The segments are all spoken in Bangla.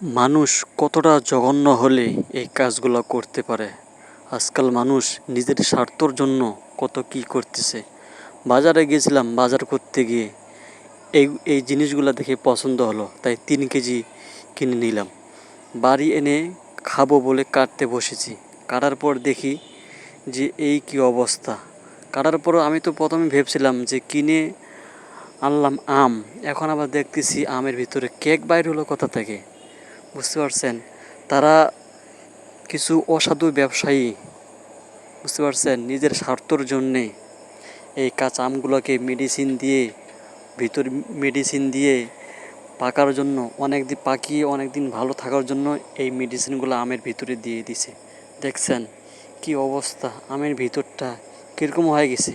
মানুষ কতটা জঘন্য হলে এই কাজগুলো করতে পারে? আজকাল মানুষ নিজের স্বার্থর জন্য কত কী করতেছে। বাজারে গিয়েছিলাম বাজার করতে গিয়ে এই এই জিনিসগুলো দেখে পছন্দ হলো, তাই তিন কেজি কিনে নিলাম। বাড়ি এনে খাব বলে কাটতে বসেছি। কাটার পর দেখি যে এই কি অবস্থা। কাটার পরও আমি তো প্রথমে ভেবছিলাম যে কিনে আনলাম আম, এখন আবার দেখতেছি আমের ভিতরে কেক বাইর হলো কোথা থেকে? বুঝতে পারছেন? তারা কিছু অসাধু ব্যবসায়ী, বুঝতে পারছেন? নিজের স্বার্থর জন্যে এই কাঁচা আমগুলোকে মেডিসিন দিয়ে, ভিতর মেডিসিন দিয়ে পাকার জন্য অনেক দিন পাকিয়ে অনেক দিন ভালো থাকার জন্য এই মেডিসিনগুলো আমের ভিতরে দিয়ে দিছে। দেখছেন কি অবস্থা? আমের ভিতরটা কীরকম হয়ে গেছে?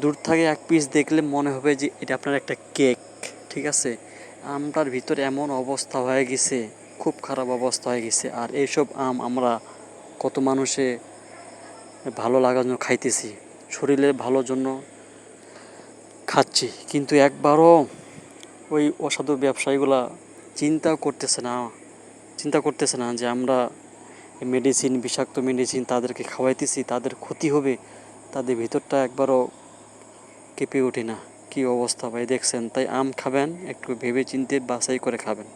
দূর থেকে এক পিস দেখলে মনে হবে যে এটা আপনার একটা কেক ঠিক আছে? আমটার ভিতরে এমন অবস্থা হয়ে গেছে, খুব খারাপ অবস্থা হয়ে গেছে। আর এইসব আম আমরা কত মানুষে ভালো লাগার জন্য খাইতেছি শরীরের ভালোর জন্য খাচ্ছি। কিন্তু একবারও ওই অসাধু ব্যবসায়ীগুলা চিন্তাও করতেছে না, চিন্তা করতেছে না যে আমরা মেডিসিন বিষাক্ত মেডিসিন তাদেরকে খাওয়াইতেছি, তাদের ক্ষতি হবে, তাদের ভিতরটা একবারও কেঁপে ওঠে না। কী অবস্থা ভাই? দেখছেন তাই আম খাবেন একটু ভেবে চিনতে বাছাই করে খাবেন।